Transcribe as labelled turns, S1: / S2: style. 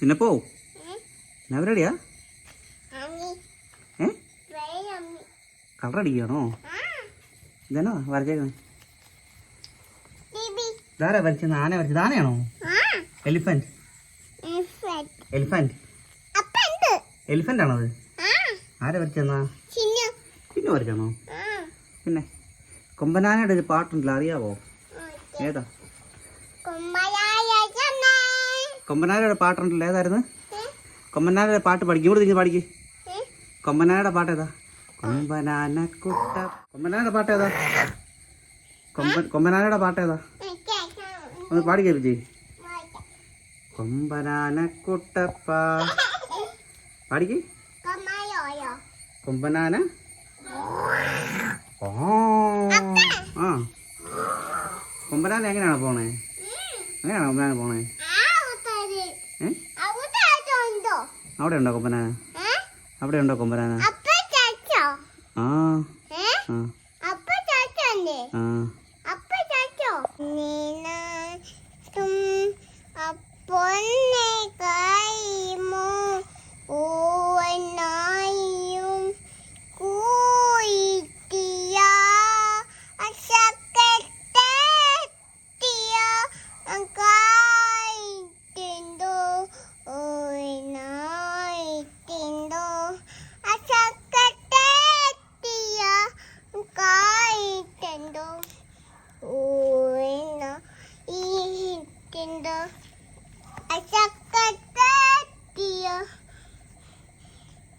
S1: ചിന്നപ്പോ എന്നാ പരിപാടിയാ ഏ? കളറടിക്കുകയാണോ ഇതാണോ വരച്ചേക്കുന്നത് ഇതാരാ വരച്ചത്? ആന വരച്ചത്? ആനയാണോ? എലിഫന്റ് എലിഫന്റ് എലിഫന്റ് ആണോ അത്? ആരാ വരച്ചെന്നാ പിന്നെ വരച്ചാണോ പിന്നെ കൊമ്പനാനയുടെ ഒരു പാട്ടുണ്ടല്ലോ അറിയാവോ? ഏതാ? കൊമ്പനാനയുടെ പാട്ടുണ്ടല്ലോ ഏതായിരുന്നു? കൊമ്പനാരയുടെ പാട്ട് പഠിക്കും. ഇവിടെ നിങ്ങൾ പാടിക്ക്. കൊമ്പനാരയുടെ പാട്ട് ഏതാ? കൊമ്പനാന കുട്ട കൊമ്പനാനയുടെ പാട്ട് ഏതാ? കൊമ്പൻ കൊമ്പനാരയുടെ പാട്ട് ഏതാ? ഒന്ന് പാടി കേൾപ്പിച്ചേ കൊമ്പനാന കുട്ടപ്പ. പാടിക്ക്. കൊമ്പനാന? ഓ ആ. കൊമ്പനാന എങ്ങനെയാണ് പോണേ? എങ്ങനെയാണ് കൊമ്പനാന പോണേ? അവിടെ ഉണ്ടോ കൊമ്പനാന അവിടെ ഉണ്ടോ കൊമ്പനാന ആ. ആ. ആ.